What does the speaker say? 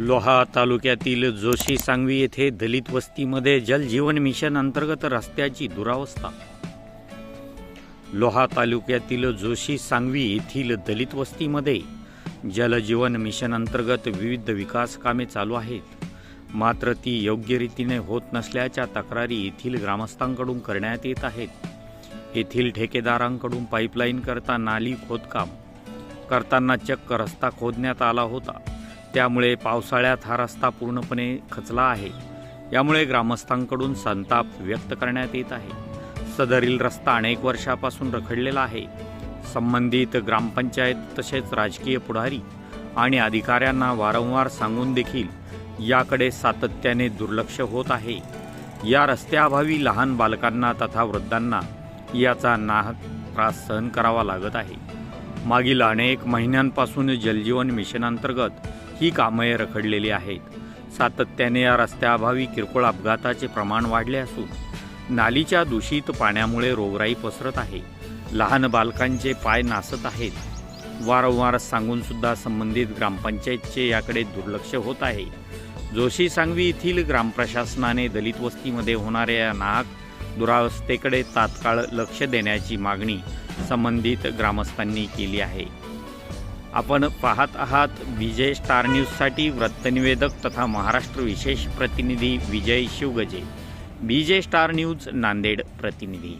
लोहा तालुक्यातील जोशी सांगवी येथे दलित वस्तीमध्ये जलजीवन मिशन अंतर्गत रस्त्याची दुरावस्था. लोहा तालुक्यातील जोशी सांगवी येथील दलित वस्तीमध्ये जलजीवन मिशन अंतर्गत विविध विकास कामे चालू आहेत. मात्र ती योग्य रीतीने होत नसल्याच्या तक्रारी येथील ग्रामस्थांकडून करण्यात येत आहेत. येथील ठेकेदारांकडून पाईपलाईन करता नाली खोदकाम करताना चक्क रस्ता खोदण्यात आला होता. त्यामुळे पावसाळ्यात हा रस्ता पूर्णपणे खचला आहे. यामुळे ग्रामस्थांकडून संताप व्यक्त करण्यात येत आहे. सदरील रस्ता अनेक वर्षापासून रखडलेला आहे. संबंधित ग्रामपंचायत तसेच राजकीय पुढारी आणि अधिकाऱ्यांना वारंवार सांगून देखील याकडे सातत्याने दुर्लक्ष होत आहे. या रस्त्याअभावी लहान बालकांना तथा वृद्धांना याचा नाहक त्रास सहन करावा लागत आहे. मागील अनेक महिन्यांपासून जलजीवन मिशनअंतर्गत ही कामं रखडलेली आहेत. सातत्याने या रस्त्याअभावी किरकोळ अपघाताचे प्रमाण वाढले असून नालीच्या दूषित पाण्यामुळे रोगराई पसरत आहे. लहान बालकांचे पाय नासत आहेत. वारंवार सांगूनसुद्धा संबंधित ग्रामपंचायतचे याकडे दुर्लक्ष होत आहे. जोशी सांगवी येथील ग्रामप्रशासनाने दलित वस्तीमध्ये होणाऱ्या या नाहक दुरावस्थेकडे तात्काळ लक्ष देण्याची मागणी संबंधित ग्रामस्थांनी केली आहे. आपण पाहत आहात विजय स्टार न्यूजसाठी वृत्तनिवेदक तथा महाराष्ट्र विशेष प्रतिनिधी विजय शिवगजे. विजय स्टार न्यूज नांदेड प्रतिनिधी.